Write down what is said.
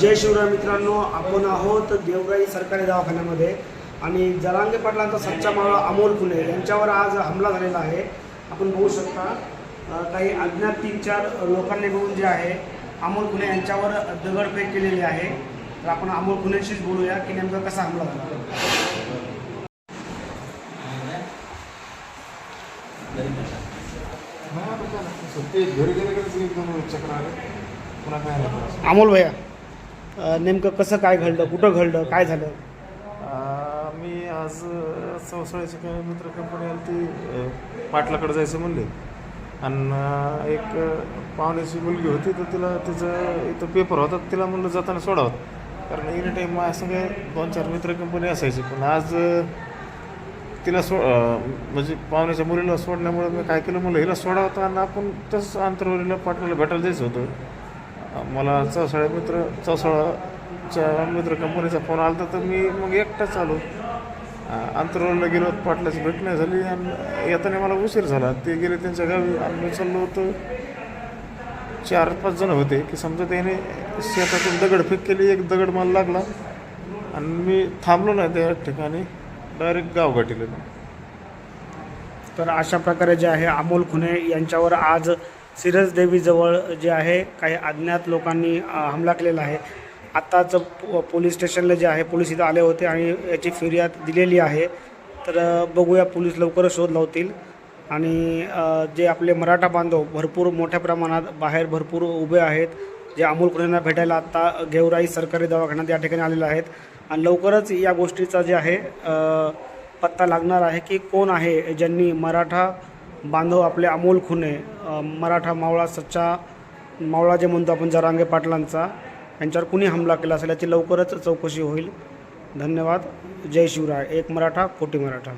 जय शिवराय मित्रांनो आपण आहोत देवगाई सरकारी दवाखान्यामध्ये. आणि जरांगे पाटलांचा सच्चा मावळा अमोल फुले यांच्यावर आज हमला झालेला आहे. आपण बघू शकता काही अज्ञात तीन चार लोकांनी मिळून जे आहे अमोल फुले यांच्यावर दगडफेक केलेली आहे. तर आपण अमोल पुणेशीच बोलूया की नेमका कसा हमला झाला. काय अमोल भैया नेमकं कसं काय घडलं? कुठं घडलं? काय झालं? मी आज चौसाळ्याची काय मित्र कंपनी आली ती पाटलाकडे जायचं म्हणले. आणि एक पाहुण्याची मुलगी होती तर तिला तिचं इथं पेपर होता तिला म्हणलं जाताना सोडावं. कारण एनी टाईम माझ्या सगळे दोन चार मित्र कंपनी असायची पण आज तिला सो म्हणजे पाहुण्याच्या मुलीला सोडल्यामुळे मी काय केलं म्हणलं हिला सोडावं होतं आणि आपण तसं अंतरवलीला पाटलाला भेटायला जायचं होतं. मला चौसाळ्या मित्र चौसाळाच्या मित्र कंपनीचा फोन आला होता तर मी मग एकटाच आलो. अंतरवलीला गेलो पाटलाची भेट नाही झाली आणि येताना मला उशीर झाला. ते गेले त्यांच्या गावी आणि मी चाललो होतो. चार पाच जण होते की समजा त्याने शेतातून दगडफेक केली एक दगड मला लागला आणि मी थांबलो नाही त्या ठिकाणी. डायरेक्ट गाव गाठीला तर अशा प्रकारे जे आहे अमोल खुने यांच्यावर आज सिरस देवीजवळ जे आहे काही अज्ञात लोकांनी हमला केलेला आहे. आत्ताच पोलीस स्टेशनला जे आहे पोलीस इथं आले होते आणि याची फिर्याद दिलेली आहे. तर बघूया पोलीस लवकरच शोध लावतील. आणि जे आपले मराठा बांधव भरपूर मोठ्या प्रमाणात बाहेर भरपूर उभे आहेत जे अमोल खुनेंना भेटायला आत्ता गेवराई सरकारी दवाखान्यात या ठिकाणी आलेले आहेत. आणि लवकरच या गोष्टीचा जे आहे पत्ता लागणार आहे की कोण आहे ज्यांनी मराठा बांधव आपले अमोल खुने मराठा मावळा सच्चा मावळा जे म्हणतो आपण जरांगे पाटलांचा यांच्यावर कुणी हमला केला असेल याची लवकरच चौकशी होईल. धन्यवाद. जय शिवराय. एक मराठा कोटी मराठा.